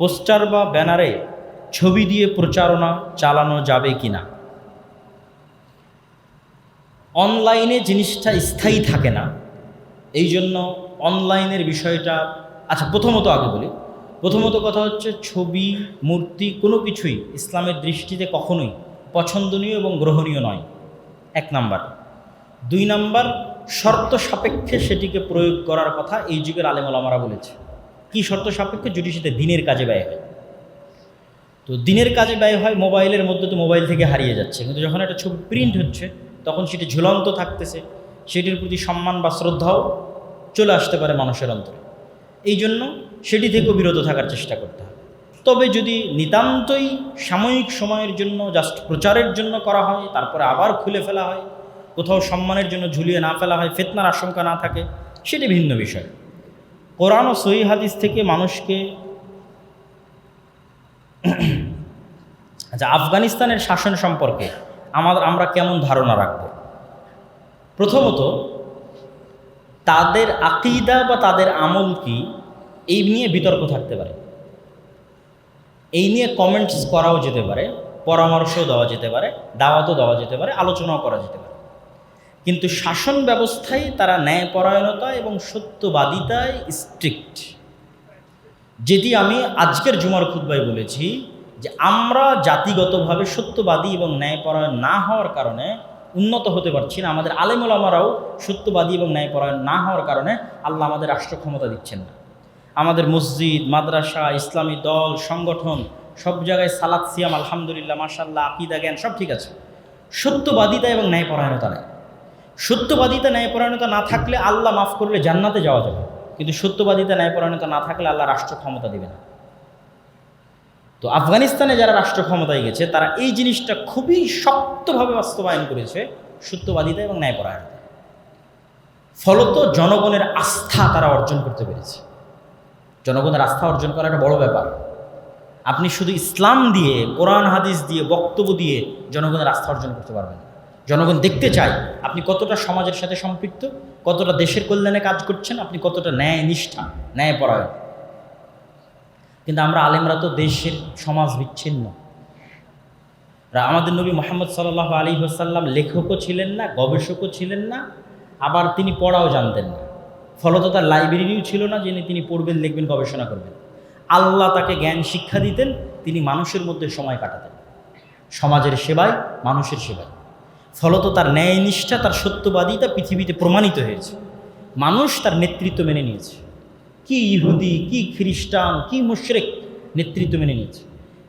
Poster বা ব্যানারে ছবি দিয়ে প্রচারণা চালানো যাবে কি না অনলাইনে জিনিসটা স্থায়ী থাকে না। এই জন্য অনলাইনের বিষয়টা আচ্ছা প্রথমত আগে বলি। প্রথমত কথা হচ্ছে ছবি, মূর্তি কোনো কিছুই ইসলামের দৃষ্টিতে কখনোই পছন্দনীয় এবং গ্রহণীয় নয়। এক নাম্বার। দুই নাম্বার, শর্ত সাপেক্ষে সেটিকে প্রয়োগ করার কথা এই যুগের আলেমলামারা বলেছে। কি শর্ত সাপেক্ষে? যদি সেটা দিনের কাজে ব্যয় হয়। তো দিনের কাজে ব্যয় হয়, মোবাইলের মধ্যে তো মোবাইল থেকে হারিয়ে যাচ্ছে। কিন্তু যখন একটা ছবি প্রিন্ট হচ্ছে, তখন সেটি ঝুলন্ত থাকতেছে। সেটির প্রতি সম্মান বা শ্রদ্ধাও চলে আসতে পারে মানুষের অন্তরে। এই জন্য সেটি থেকেও বিরত থাকার চেষ্টা করতে হবে। তবে যদি নিতান্তই সাময়িক সময়ের জন্য জাস্ট প্রচারের জন্য করা হয়, তারপরে আবার খুলে ফেলা হয়, কোথাও সম্মানের জন্য ঝুলিয়ে না ফেলা হয়, ফেতনার আশঙ্কা না থাকে, সেটি ভিন্ন বিষয়। কোরআন ও সহি হাদিস থেকে মানুষকে আচ্ছা আফগানিস্তানের শাসন সম্পর্কে আমার, আমরা কেমন ধারণা রাখব? প্রথমত, তাদের আকিদা বা তাদের আমল কি? এই নিয়ে বিতর্ক থাকতে পারে। এই নিয়ে কমেন্টস করাও যেতে পারে, পরামর্শও দেওয়া যেতে পারে, দাওয়াতও দেওয়া যেতে পারে, আলোচনাও করা যেতে পারে। কিন্তু শাসন ব্যবস্থায় তারা ন্যায়পরায়ণতা এবং সত্যবাদিতায় স্ট্রিক্ট যেটি আমি আজকের জুমার খুদ্বাই বলেছি যে আমরা জাতিগতভাবে সত্যবাদী এবং ন্যায়পরায়ণ না হওয়ার কারণে উন্নত হতে পারছি না। আমাদের আলেমুলামারাও সত্যবাদী এবং ন্যায়পরায়ণ না হওয়ার কারণে আল্লাহ আমাদের রাষ্ট্র ক্ষমতা দিচ্ছেন না। আমাদের মসজিদ, মাদ্রাসা, ইসলামী দল, সংগঠন, সব জায়গায় সালাদ সিয়াম, আলহামদুলিল্লাহ মাসাল্লাহ আকিদা, জ্ঞান সব ঠিক আছে। সত্যবাদিতা এবং ন্যায়পরায়ণতা নেই। সত্যবাদিতা ন্যায়পরায়ণতা না থাকলে আল্লাহ মাফ করলে জান্নাতে যাওয়া যাবে। কিন্তু সত্যবাদিতা ন্যায়পরায়ণতা না থাকলে আল্লাহ রাষ্ট্র ক্ষমতা দিবে না। তো আফগানিস্তানে যারা রাষ্ট্র ক্ষমতায় গেছে, তারা এই জিনিসটা খুবই শক্তভাবে বাস্তবায়ন করেছে, সত্যবাদিতা এবং ন্যায়পরায়ণতা। ফলত জনগণের আস্থা তারা অর্জন করতে পেরেছে। জনগণের আস্থা অর্জন করা একটা বড় ব্যাপার। আপনি শুধু ইসলাম দিয়ে, কোরআন, হাদিস দিয়ে, বক্তব্য দিয়ে জনগণের আস্থা অর্জন করতে পারবেন। জনগণ দেখতে চায় আপনি কতটা সমাজের সাথে সম্পৃক্ত, কতটা দেশের কল্যাণে কাজ করছেন, আপনি কতটা ন্যায় নিষ্ঠা ন্যায়পরায়ণ কিন্তু আমরা আলেমরা তো দেশের সমাজ বিচ্ছিন্ন। আমাদের নবী মোহাম্মদ সাল্লাহ আলী হাসাল্লাম লেখকও ছিলেন না, গবেষকও ছিলেন না, আবার তিনি পড়াও জানতেন না। ফলত তার লাইব্রেরিও ছিল না যিনি, তিনি পড়বেন, লিখবেন, গবেষণা করবেন। আল্লাহ তাকে জ্ঞান, শিক্ষা দিতেন, তিনি মানুষের মধ্যে সময় কাটাতেন। সমাজের সেবায়, মানুষের সেবায়। ফলত তার ন্যায় নিষ্ঠা, তার সত্যবাদিতা পৃথিবীতে প্রমাণিত হয়েছে। মানুষ তার নেতৃত্ব মেনে নিয়েছে। কি ইহুদি, কি খ্রিস্টান, কি মুশরেক নেতৃত্ব মেনে নিয়েছে।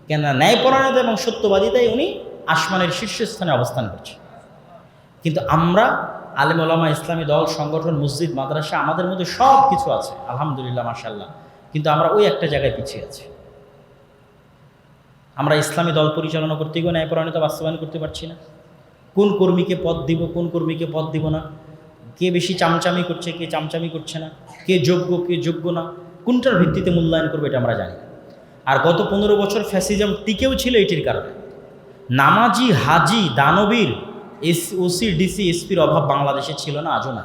কেননা ন্যায়পরায়ণতা এবং সত্যবাদিতায় উনি আসমানের শীর্ষস্থানে অবস্থান করছে কিন্তু আমরা, আলেম ওলামা ইসলামী দল, সংগঠন, মসজিদ, মাদ্রাসা, আমাদের মধ্যে সব কিছু আছে, আলহামদুলিল্লাহ মাশাল্লাহ কিন্তু আমরা ওই একটা জায়গায় পিছিয়ে আছি। আমরা ইসলামী দল পরিচালনা করতে গিয়ে ন্যায়পরায়ণতা বাস্তবায়ন করতে পারছি না। কোন কর্মীকে পদ দিব, কোন কর্মীকে পদ দিব না? কে বেশি চামচামি করছে, কে চামচামি করছে না? কে যোগ্য কে যোগ্য না? কোনটার ভিত্তিতে মূল্যায়ন করবে এটা আমরা জানি। আর গত পনেরো বছর ফ্যাসিজম টিকেও ছিল এটির কারণে। নামাজি, হাজি, দানবীর, এস, ওসি, ডিসি, এসপির অভাব বাংলাদেশে ছিল না, আজও না।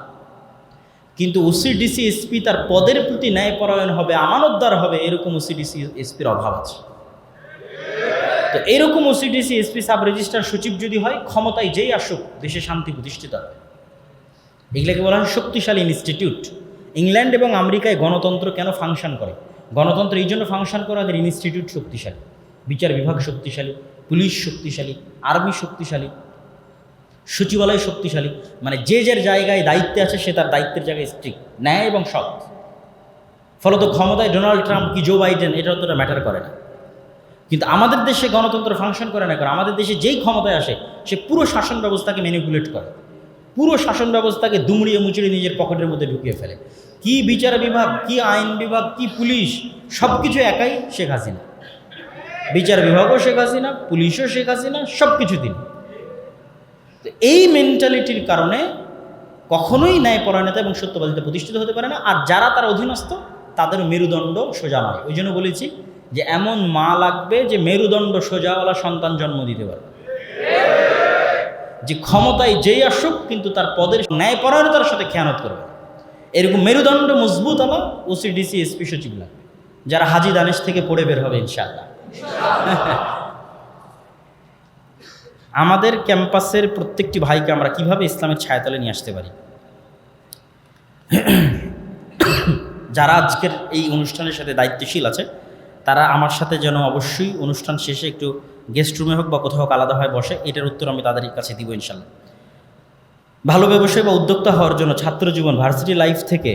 কিন্তু ওসি, ডিসি, এসপি তার পদের প্রতি ন্যায়পরায়ণ হবে, আমানতদার হবে, এরকম ওসি, ডিসি, এসপির অভাব আছে। তো এরকম ওসিডিসি এসপি সাব রেজিস্ট্রার সচিব যদি হয়, ক্ষমতায় যেই আসুক, দেশে শান্তি প্রতিষ্ঠিত হবে। এগুলোকে বলা হয় শক্তিশালী ইনস্টিটিউট ইংল্যান্ড এবং আমেরিকায় গণতন্ত্র কেন ফাংশন করে? গণতন্ত্র এই জন্য ফাংশন করে ওদের ইনস্টিটিউট শক্তিশালী, বিচার বিভাগ শক্তিশালী, পুলিশ শক্তিশালী আর্মি শক্তিশালী, সচিবালয় শক্তিশালী মানে যে যার জায়গায় দায়িত্বে আছে, সে তার দায়িত্বের জায়গায় স্ট্রিক ন্যায় এবং সৎ। ফলত ক্ষমতায় ডোনাল্ড ট্রাম্প কি জো বাইডেন এটা অতটা ম্যাটার করে না। কিন্তু আমাদের দেশে গণতন্ত্র ফাংশন করে না করে আমাদের দেশে যেই ক্ষমতায় আসে, সে পুরো শাসন ব্যবস্থাকে ম্যানিপুলেট করে। পুরো শাসন ব্যবস্থাকে দুমড়িয়ে মুচড়িয়ে নিজের পকেটের মধ্যে ঢুকিয়ে ফেলে। কি বিচার বিভাগ, কি আইন বিভাগ, কি পুলিশ সব কিছু একাই শেখ হাসিনা। বিচার বিভাগও শেখ হাসিনা, পুলিশও শেখ হাসিনা সব কিছু তিনি। তো এই মেন্টালিটির কারণে কখনোই ন্যায়পরায়ণতা এবং সত্যবাদিতা প্রতিষ্ঠিত হতে পারে না, আর যারা তার অধীনস্থ তাদের মেরুদণ্ড সোজা নয়। ওই জন্য বলেছি যে এমন মা লাগবে যে মেরুদণ্ড সোজাওয়ালা সন্তান জন্ম দিতে পারবে। যে ক্ষমতায় যেই আসুক, কিন্তু তার পদের ন্যায় ন্যায়পরায়ণতার সাথে খেয়ানত করবে। এরকম মেরুদণ্ড মজবুত আলা ওসিডিসি এসপি সচিব লাগবে, যারা হাজি দানেশ থেকে পড়ে বের হবে, ইনশাআল্লাহ। আমাদের ক্যাম্পাসের প্রত্যেকটি ভাইকে আমরা কীভাবে ইসলামের ছায়াতলে নিয়ে আসতে পারি? যারা আজকের এই অনুষ্ঠানের সাথে দায়িত্বশীল আছে তারা আমার সাথে যেন অবশ্যই অনুষ্ঠান শেষে একটু গেস্ট রুমে হোক বা কোথাও হোক আলাদাভাবে বসে, এটার উত্তর আমি তাদের কাছে দিব ইনশাল্লাহ। ভালো ব্যবসায়ী বা উদ্যোক্তা হওয়ার জন্য ছাত্র জীবন ভার্সিটি লাইফ থেকে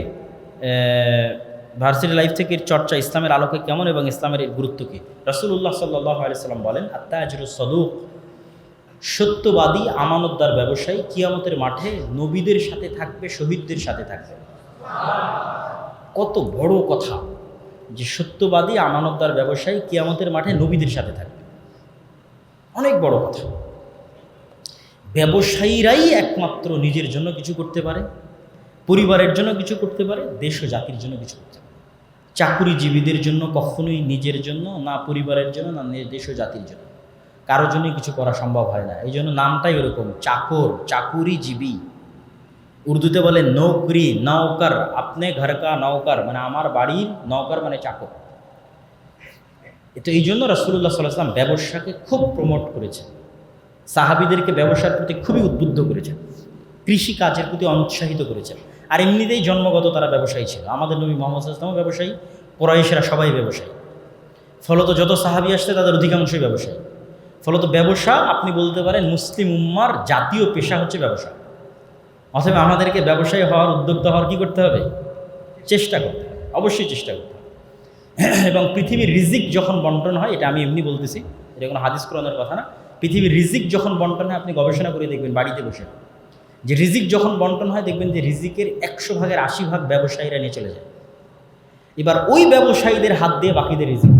ভার্সিটি লাইফ থেকে চর্চা ইসলামের আলোকে কেমন এবং ইসলামের এর গুরুত্ব কী? রসুল্লাহ সাল্লাহ আলিয়াল্লাম বলেন আত্মা আজরুল সদুক, সত্যবাদী, আমানতদার ব্যবসায়ী কিয়ামতের মাঠে নবীদের সাথে থাকবে, শহীদদের সাথে থাকবে। কত বড় কথা। যে সত্যবাদী, আমানতদার ব্যবসায়ী কিয়ামতের মাঠে নবীদের সাথে থাকবে। অনেক বড় কথা। ব্যবসায়ীরাই একমাত্র নিজের জন্য কিছু করতে পারে, পরিবারের জন্য কিছু করতে পারে, দেশ ও জাতির জন্য কিছু করতে পারে। চাকুরিজীবীদের জন্য কখনোই নিজের জন্য, না পরিবারের জন্য, না দেশ ও জাতির জন্য। কারোর জন্যই কিছু করা সম্ভব হয় না। এই জন্য নামটাই ওরকম, চাকর, চাকুরিজীবী। উর্দুতে বলে নৌকরি, নৌকার, আপনি ঘর কা নৌকার মানে আমার বাড়ির নৌকার মানে চাকর। তো এই জন্য রসুল্লাহ সাল্লাম ব্যবসাকে খুব প্রমোট করেছেন। সাহাবিদেরকে ব্যবসার প্রতি খুবই উদ্বুদ্ধ করেছেন। কৃষি কাজের প্রতি অনুৎসাহিত করেছেন। আর এমনিতেই জন্মগত তারা ব্যবসায়ী ছিল। আমাদের নবী মোহাম্মদ ইসলামও ব্যবসায়ী, কোরাইশেরা সবাই ব্যবসায়ী। ফলত যত সাহাবি আসছে, তাদের অধিকাংশই ব্যবসায়ী। ফলত ব্যবসা, আপনি বলতে পারেন, মুসলিম উম্মার জাতীয় পেশা হচ্ছে ব্যবসা। অথবা আমাদেরকে ব্যবসায়ী হওয়ার উদ্যোক্তা হওয়ার কী করতে হবে? চেষ্টা করতে হবে, অবশ্যই চেষ্টা করতে হবে। এবং পৃথিবীর রিজিক যখন বন্টন হয়, এটা আমি এমনি বলতেছি, এটা কোনো হাদিস কোরআনের কথা না, পৃথিবীর রিজিক যখন বন্টন হয়, আপনি গবেষণা করে দেখবেন বাড়িতে বসে। যে রিজিক যখন বন্টন হয়, দেখবেন যে রিজিকের একশো ভাগের আশি ভাগ ব্যবসায়ীরা নিয়ে চলে যায়। এবার ওই ব্যবসায়ীদের হাত দিয়ে বাকিদের রিজিক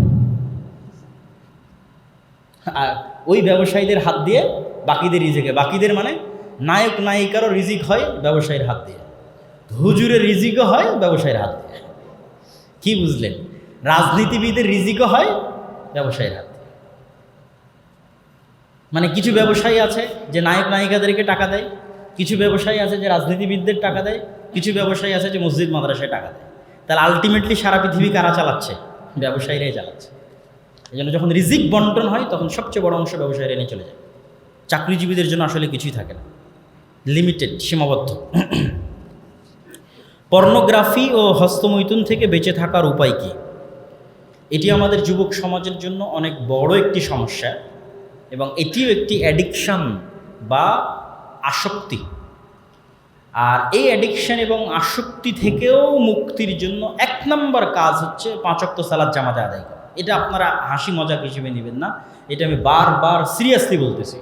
আর ওই ব্যবসায়ীদের হাত দিয়ে বাকিদের রিজিকে বাকিদের মানে নায়ক নায়িকারও রিজিক হয় ব্যবসায়ীর হাত দিয়ে। হুজুরের রিজিকও হয় ব্যবসায়ীর হাত দিয়ে। কি বুঝলেন? রাজনীতিবিদের রিজিকও হয় ব্যবসায়ীর হাত দিয়ে। মানে কিছু ব্যবসায়ী আছে যে নায়ক নায়িকাদেরকে টাকা দেয়, কিছু ব্যবসায়ী আছে যে রাজনীতিবিদদের টাকা দেয়, কিছু ব্যবসায়ী আছে যে মসজিদ মাদ্রাসায় টাকা দেয়। তাহলে আলটিমেটলি সারা পৃথিবী কারা চালাচ্ছে? ব্যবসায়ীরাই চালাচ্ছে। এই জন্য যখন রিজিক বন্টন হয়, তখন সবচেয়ে বড় অংশ ব্যবসায়ীরা নিয়ে চলে যায়। চাকরিজীবীদের জন্য আসলে কিছুই থাকে না। লিমিটেড সীমাবদ্ধ। পর্নোগ্রাফি ও হস্তমৈথুন থেকে বেঁচে থাকার উপায় কী? এটি আমাদের যুবক সমাজের জন্য অনেক বড় একটি সমস্যা এবং এটিও একটি অ্যাডিকশান বা আসক্তি। আর এই অ্যাডিকশান এবং আসক্তি থেকেও মুক্তির জন্য এক নম্বর কাজ হচ্ছে পাঁচক্ত সালাদ জামাতে আদায় করা। এটা আপনারা হাসি মজাক হিসেবে নেবেন না। এটা আমি বারবার সিরিয়াসলি বলতেছি।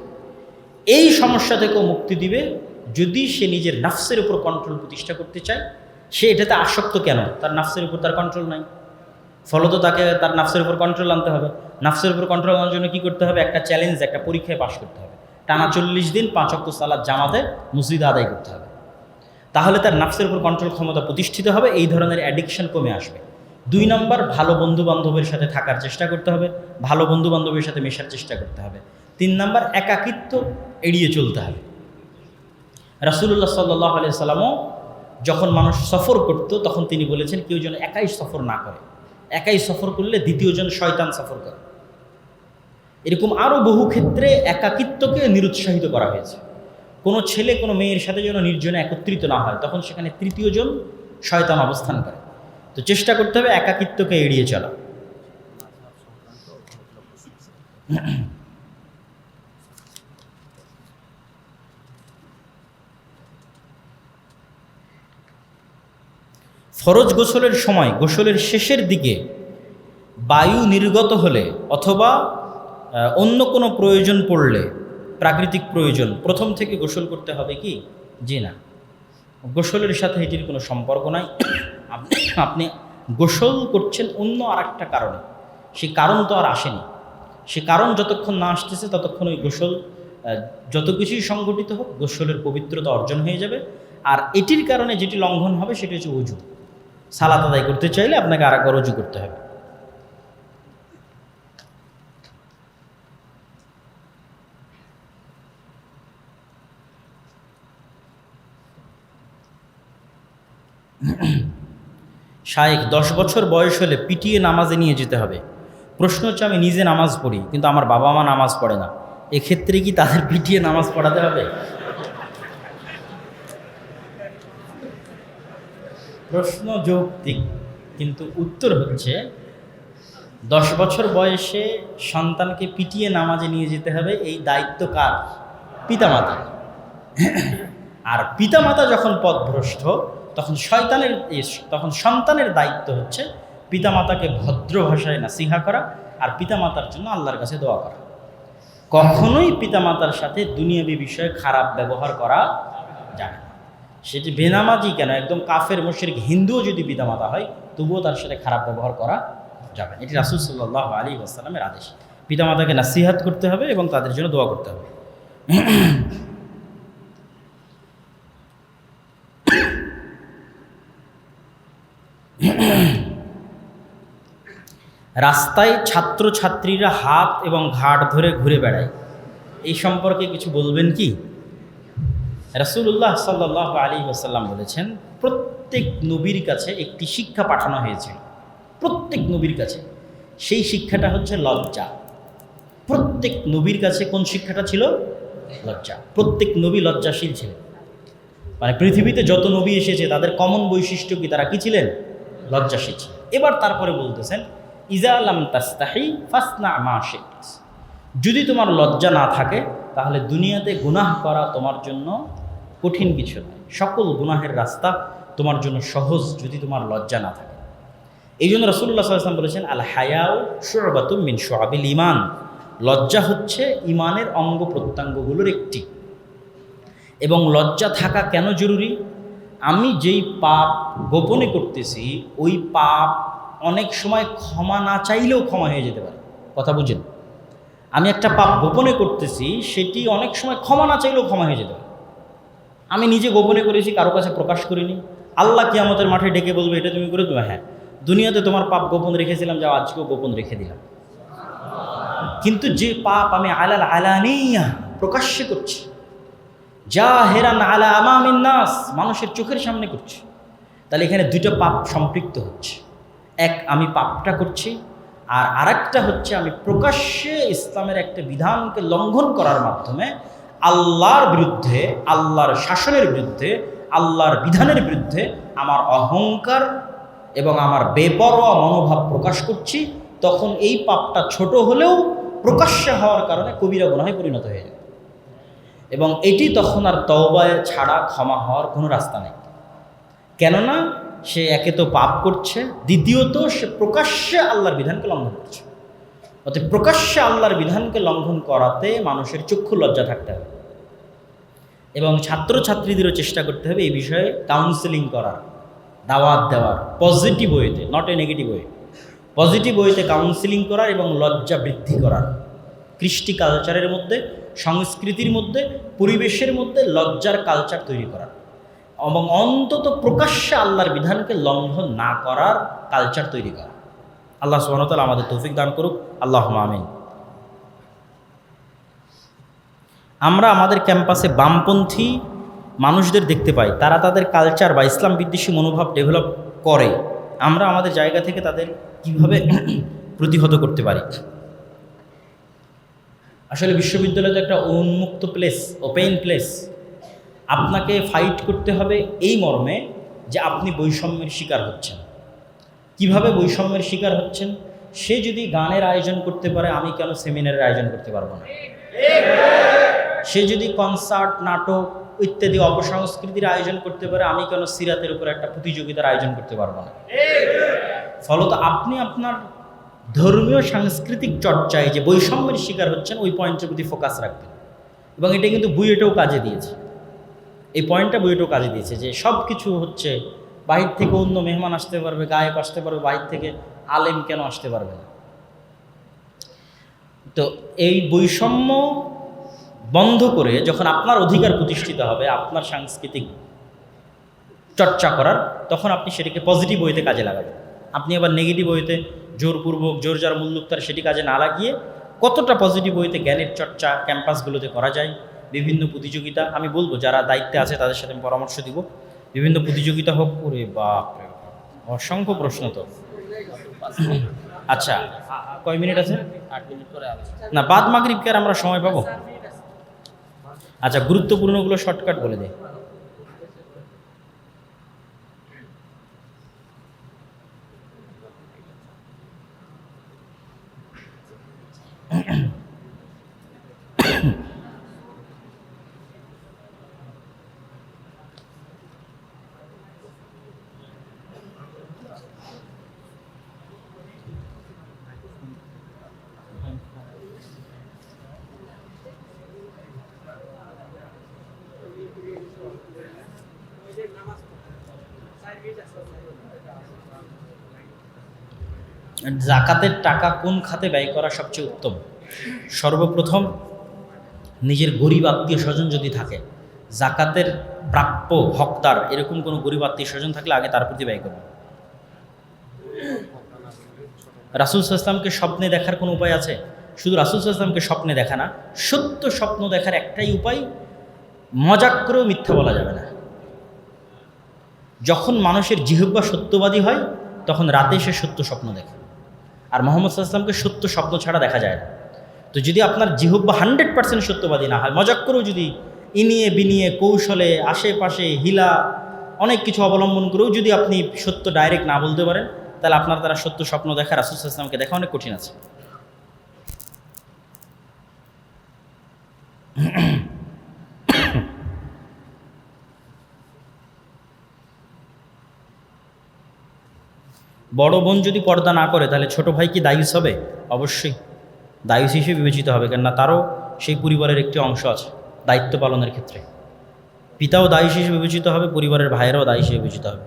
এই সমস্যা থেকেও মুক্তি দিবে যদি সে নিজের নাফসের উপর কন্ট্রোল প্রতিষ্ঠা করতে চায়, সে এটাতে আসক্ত কেন? তার নাফসের উপর তার কন্ট্রোল নাই। ফলত তাকে তার নাফসের উপর কন্ট্রোল আনতে হবে। নাফসের উপর কন্ট্রোল আনার জন্য কী করতে হবে? একটা চ্যালেঞ্জ একটা পরীক্ষায় পাশ করতে হবে। টানা চল্লিশ দিন পাঁচ অক্ট সালাদ জামাতে মসজিদ আদায় করতে হবে। তাহলে তার নাফসের উপর কন্ট্রোল ক্ষমতা প্রতিষ্ঠিত হবে, এই ধরনের অ্যাডিকশন কমে আসবে। দুই নম্বর, ভালো বন্ধু বান্ধবের সাথে থাকার চেষ্টা করতে হবে। ভালো বন্ধু বান্ধবের সাথে মেশার চেষ্টা করতে হবে। তিন নম্বর, একাকিত্ব এড়িয়ে চলতে হবে। রাসুল্লাহ সাল্লাহ সাল্লামও যখন মানুষ সফর করত, তখন তিনি বলেছেন, কেউ যেন একাই সফর না করে। একাই সফর করলে দ্বিতীয়জন শয়তান সফর করে। এরকম আরও বহু ক্ষেত্রে একাকিত্বকে নিরুৎসাহিত করা হয়েছে। কোনো ছেলে, কোনো মেয়ের সাথে যেন নির্জনে একত্রিত না হয়, তখন সেখানে তৃতীয়জন শয়তান অবস্থান করে। তো চেষ্টা করতে হবে একাকিত্বকে এড়িয়ে চলা। ফরজ গোসলের সময় গোসলের শেষের দিকে বায়ু নির্গত হলে অথবা অন্য কোনো প্রয়োজন পড়লে, প্রাকৃতিক প্রয়োজন, প্রথম থেকে গোসল করতে হবে কি? জি না। গোসলের সাথে এটির কোনো সম্পর্ক নাই। আপনি গোসল করছেন অন্য আর একটা কারণে। সে কারণ তো আর আসেনি। সে কারণ যতক্ষণ না আসতেছে ততক্ষণ ওই গোসল যত কিছুই সংগঠিত হোক, গোসলের পবিত্রতা অর্জন হয়ে যাবে। আর এটির কারণে যেটি লঙ্ঘন হবে সেটি হচ্ছে অজু। সালাত আদায় করতে চাইলে আপনাকে আর একবার অজু করতে হবে। শায়েক দশ বছর বয়স হলে পিটিয়ে নামাজে নিয়ে যেতে হবে। প্রশ্ন হচ্ছে, আমি নিজে নামাজ পড়ি, কিন্তু আমার বাবা মা নামাজ পড়ে না। এক্ষেত্রে কি তাদের পিটিয়ে নামাজ পড়াতে হবে? প্রশ্ন যৌক্তিক কিন্তু উত্তর হচ্ছে দশ বছর বয়সে সন্তানকে পিটিয়ে নামাজে নিয়ে যেতে হবে, এই দায়িত্ব কার? পিতামাতা আর পিতামাতা যখন পথভ্রষ্ট তখন শয়তানের তখন সন্তানের দায়িত্ব হচ্ছে পিতামাতাকে ভদ্র ভাষায় নাসিহা করা আর পিতামাতার জন্য আল্লাহর কাছে দোয়া করা। কখনোই পিতামাতার সাথে দুনিয়াবী বিষয়ে খারাপ ব্যবহার করা না। সেটি বেনামাজি কেন? একদম কাফের, মুশরিক, হিন্দুও যদি পিতামাতা হয়, তবুও তার সাথে খারাপ ব্যবহার করা যাবে এটি রাসুল সাল্লাহ আলী আসসালামের আদেশ। পিতামাতাকে নাসিহাত করতে হবে এবং তাদের জন্য দোয়া করতে হবে। রাস্তায় ছাত্রছাত্রীরা হাত এবং ঘাট ধরে ঘুরে বেড়ায়। এই সম্পর্কে কিছু বলবেন কি? রাসূলুল্লাহ সাল্লাহ আলী আসাল্লাম বলেছেন, প্রত্যেক নবীর কাছে একটি শিক্ষা পাঠানো হয়েছিল প্রত্যেক নবীর কাছে। সেই শিক্ষাটা হচ্ছে লজ্জা। প্রত্যেক নবীর কাছে কোন শিক্ষাটা ছিল? লজ্জা। প্রত্যেক নবী লজ্জাশীল ছিলেন। মানে পৃথিবীতে যত নবী এসেছে, তাদের কমন বৈশিষ্ট্য কি? তারা কি ছিলেন? লজ্জাশীল ছিলেন। এবার তারপরে বলতেছেন, ইজা আলাম তাস্তাহি ফাসনা মা শিত। যদি তোমার লজ্জা না থাকে, তাহলে দুনিয়াতে গুনাহ করা তোমার জন্য কঠিন কিছু নয়। সকল গুনাহের রাস্তা তোমার জন্য সহজ যদি তোমার লজ্জা না থাকে। এই জন্য রসুল্লাহ সাল্লাম বলেছেন আল হায়াও শোরবাতুম মিন সোহাবিল ইমান লজ্জা হচ্ছে ইমানের অঙ্গ প্রত্যঙ্গগুলোর একটি। এবং লজ্জা থাকা কেন জরুরি? আমি যেই পাপ গোপনে করতেছি, ওই পাপ অনেক সময় ক্ষমা না চাইলেও ক্ষমা হয়ে যেতে পারে। কথা বুঝেন? আমি একটা পাপ গোপনে করতেছি, সেটি অনেক সময় ক্ষমা না চাইলেও ক্ষমা হয়ে যেতে পারে। আমি নিজে গোপনে করেছি, কারও কাছে প্রকাশ করিনি। আল্লাহ কি আমাদের মাঠে ডেকে বলবে, এটা তুমি করে তুমি হ্যাঁ। দুনিয়াতে তোমার পাপ গোপন রেখেছিলাম যা আজকেও গোপন রেখে দিলাম। কিন্তু যে পাপ আমি আলাল আলানিয়া প্রকাশ্যে করছি যা হেরান আলা আমামিন নাস, মানুষের চোখের সামনে করছি, তাহলে এখানে দুটো পাপ সম্পৃক্ত হচ্ছে। এক, আমি পাপটা করছি, আর আরেকটা হচ্ছে আমি প্রকাশ্যে ইসলামের একটা বিধানকে লঙ্ঘন করার মাধ্যমে আল্লাহর বিরুদ্ধে, আল্লাহর শাসনের বিরুদ্ধে, আল্লাহর বিধানের বিরুদ্ধে আমার অহংকার এবং আমার বেপরোয়া মনোভাব প্রকাশ করছি, তখন এই পাপটা ছোট হলেও প্রকাশ্যে হওয়ার কারণে কবিরা গুনাহে পরিণত হয়ে যাবে এবং এটি তখন আর তওবায় ছাড়া ক্ষমা হওয়ার কোনো রাস্তা নেই। কেননা, সে একে তো পাপ করছে, দ্বিতীয়ত সে প্রকাশ্যে আল্লাহর বিধানকে লঙ্ঘন করছে। অতএব প্রকাশ্যে আল্লাহর বিধানকে লঙ্ঘন করাতে মানুষের চক্ষু লজ্জা থাকতে হবে। এবং ছাত্রছাত্রীদেরও চেষ্টা করতে হবে এই বিষয়ে কাউন্সেলিং করার, দাওয়াত দেওয়ার পজিটিভ ওয়েতে not a negative way positive ওয়েতে কাউন্সেলিং করার এবং লজ্জা বৃদ্ধি করার। কৃষ্টি কালচারের মধ্যে, সংস্কৃতির মধ্যে, পরিবেশের মধ্যে লজ্জার কালচার তৈরি করার। এবং অন্তত প্রকাশ্যে আল্লাহর বিধানকে লঙ্ঘন না করার কালচার তৈরি করা আল্লাহ সুবহানাহু আমাদের তৌফিক দান করুক। আল্লাহ আমিন। আমরা আমাদের ক্যাম্পাসে বামপন্থী মানুষদের দেখতে পাই, তারা তাদের কালচার বা ইসলাম বিদ্বেষী মনোভাব ডেভেলপ করে। আমরা আমাদের জায়গা থেকে তাদের কীভাবে প্রতিহত করতে পারি? আসলে বিশ্ববিদ্যালয় তো একটা উন্মুক্ত প্লেস ওপেন প্লেস আপনাকে ফাইট করতে হবে এই মর্মে যে আপনি বৈষম্যের শিকার হচ্ছেন। কীভাবে বৈষম্যের শিকার হচ্ছেন? সে যদি গানের আয়োজন করতে পারে, আমি কেন সেমিনারের আয়োজন করতে পারব না? সে যদি কনসার্ট, নাটক ইত্যাদি অপসংস্কৃতির আয়োজন করতে পারে, আমি কেন সিরাতের উপর একটা প্রতিযোগিতার আয়োজন করতে পারব না? ফলত আপনি আপনার ধর্মীয় সাংস্কৃতিক চর্চায় যে বৈষম্যের শিকার হচ্ছেন, ওই পয়েন্টের প্রতি ফোকাস রাখবেন। এবং এটা কিন্তু বুয়েটেও কাজে দিয়েছে। এই পয়েন্টটা বুয়েটেও কাজে দিয়েছে যে সব কিছু হচ্ছে বাহির থেকে অন্য মেহমান আসতে পারবে, গায়ক আসতে পারবে, বাহির থেকে আলেম কেন আসতে পারবে না? তো এই বৈষম্য বন্ধ করে যখন আপনার অধিকার প্রতিষ্ঠিত হবে আপনার সাংস্কৃতিক চর্চা করার তখন আপনি সেটিকে পজিটিভ ওয়েতে কাজে লাগাবেন। আপনি আবার নেগেটিভ ওয়েতে জোরপূর্বক জোর যার মূল্যুক্তার সেটি কাজে না লাগিয়ে কতটা পজিটিভ ওয়েতে জ্ঞানের চর্চা ক্যাম্পাসগুলোতে করা যায় বিভিন্ন প্রতিযোগিতা আমি বলব যারা দায়িত্বে আছে তাদের সাথে আমি পরামর্শ দিব। বিভিন্ন প্রতিযোগিতা হোক করে বাপ। অসংখ্য প্রশ্ন তো। আচ্ছা কয় মিনিট আছে? না বাদ মাগরিবকে আর আমরা সময় পাবো? আচ্ছা গুরুত্বপূর্ণগুলো শর্টকাট বলে দে। জাকাতের টাকা কোন খাতে ব্যয় করা সবচেয়ে উত্তম? সর্বপ্রথম, নিজের গরিব আত্মীয় স্বজন যদি থাকে, জাকাতের প্রাপ্য হকদার এরকম কোনো গরিব আত্মীয় স্বজন থাকলে আগে তার প্রতি ব্যয় করবে রাসুল ইসলামকে স্বপ্নে দেখার কোনো উপায় আছে? শুধু রাসুল ইসলামকে স্বপ্নে দেখা না, সত্য স্বপ্ন দেখার একটাই উপায় মজাক করেও মিথ্যা বলা যাবে না। যখন মানুষের জিহব্বা সত্যবাদী হয়, তখন রাতে সে সত্য স্বপ্ন দেখে। আর মোহাম্মদ সাল্লামকে সত্য স্বপ্ন ছাড়া দেখা যায় না। তো যদি আপনার জিহব্বা হান্ড্রেড পার্সেন্ট সত্যবাদী না হয়, মজাক করেও যদি ইনিয়ে বিনিয়ে কৌশলে, আশেপাশে হিলা, অনেক কিছু অবলম্বন করেও যদি আপনি সত্য ডাইরেক্ট না বলতে পারেন, তাহলে আপনার দ্বারা সত্য স্বপ্ন দেখা রাসুল ইসলামকে দেখা অনেক কঠিন আছে। বড় বোন যদি পর্দা না করে, তাহলে ছোট ভাই কি দায়ুস হবে? অবশ্যই। দায়ুস হিসেবে বিবেচিত হবে, কেননা তারও সেই পরিবারের একটি অংশ আছে, দায়িত্ব পালনের ক্ষেত্রে। পিতাও দায়ী হিসেবে বিবেচিত হবে, পরিবারের ভাইয়েরাও দায়ী হিসেবে বিবেচিত হবে।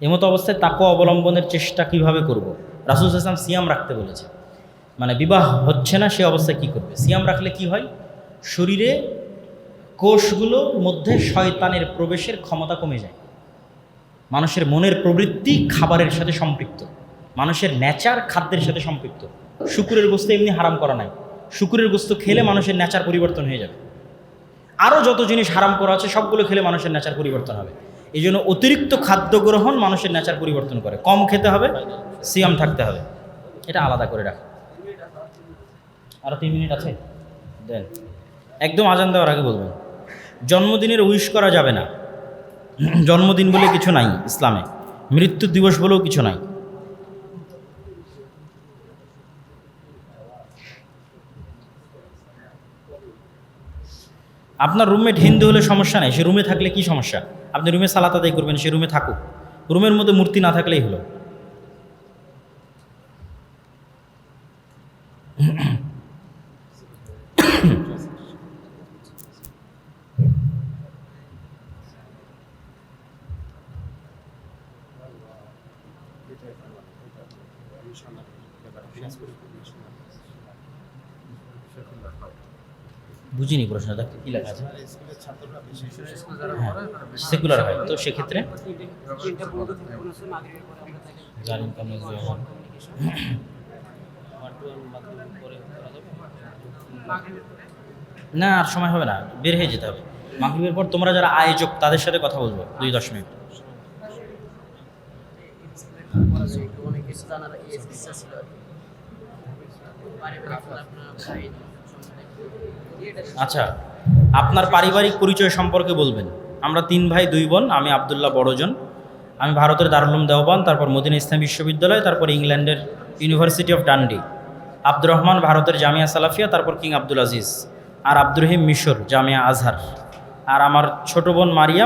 এমতো অবস্থায় তাকে অবলম্বনের চেষ্টা কীভাবে করব? রাসুল ইসলাম সিয়াম রাখতে বলেছে। মানে বিবাহ হচ্ছে না, সে অবস্থায় কি করবে? সিয়াম রাখলে কি হয়? শরীরে কোষগুলোর মধ্যে শয়তানের প্রবেশের ক্ষমতা কমে যায়। মানুষের মনের প্রবৃত্তি খাবারের সাথে সম্পৃক্ত। মানুষের নেচার খাদ্যের সাথে সম্পৃক্ত। শুকুরের গোস্ত এমনি হারাম করা নাই। শুকুরের গোস্ত খেলে মানুষের নেচার পরিবর্তন হয়ে যাবে। আরও যত জিনিস হারাম করা আছে, সবগুলো খেলে মানুষের নেচার পরিবর্তন হবে। এই জন্য অতিরিক্ত খাদ্য গ্রহণ মানুষের নেচার পরিবর্তন করে। কম খেতে হবে, সিয়াম থাকতে হবে। এটা আলাদা করে রাখ। আরও তিন মিনিট আছে? দেন। একদম আজান দেওয়ার আগে বলবেন। জন্মদিনের উইশ করা যাবে না। জন্মদিন বলে কিছু নাই ইসলামে। মৃত্যু দিবস বলেও কিছু নাই। আপনার রুমমেট হিন্দু হলে সমস্যা নেই, সে রুমে থাকলে কি সমস্যা? আপনি রুমে সালাত আদায় করবেন, সে রুমে থাকুক। রুমের মধ্যে মূর্তি না থাকলেই হলো বুঝিনি প্রশ্নটা কি লেখা আছে? হ্যাঁ সেকুলার হয় তো সেক্ষেত্রে? জালিম না আর সময় হবে না। বের হয়ে যেতে হবে। মাগরিবের পর তোমরা যারা আয়োজক তাদের সাথে কথা বলব। দুই দশ মিনিট। আচ্ছা। আপনার পারিবারিক পরিচয় সম্পর্কে বলবেন। আমরা তিন ভাই, দুই বোন, আমি আবদুল্লাহ বড়জন। আমি ভারতের দারুলুম দেওবান তারপর মদিনা ইসলাম বিশ্ববিদ্যালয়, তারপর ইংল্যান্ডের university of Dundee Abdur Rahman ভারতের জামিয়া সালাফিয়া, তারপর কিং আব্দুল আজিজ। আর আব্দুর রহিম মিশর, জামিয়া আজহার। আর আমার ছোট বোন মারিয়াম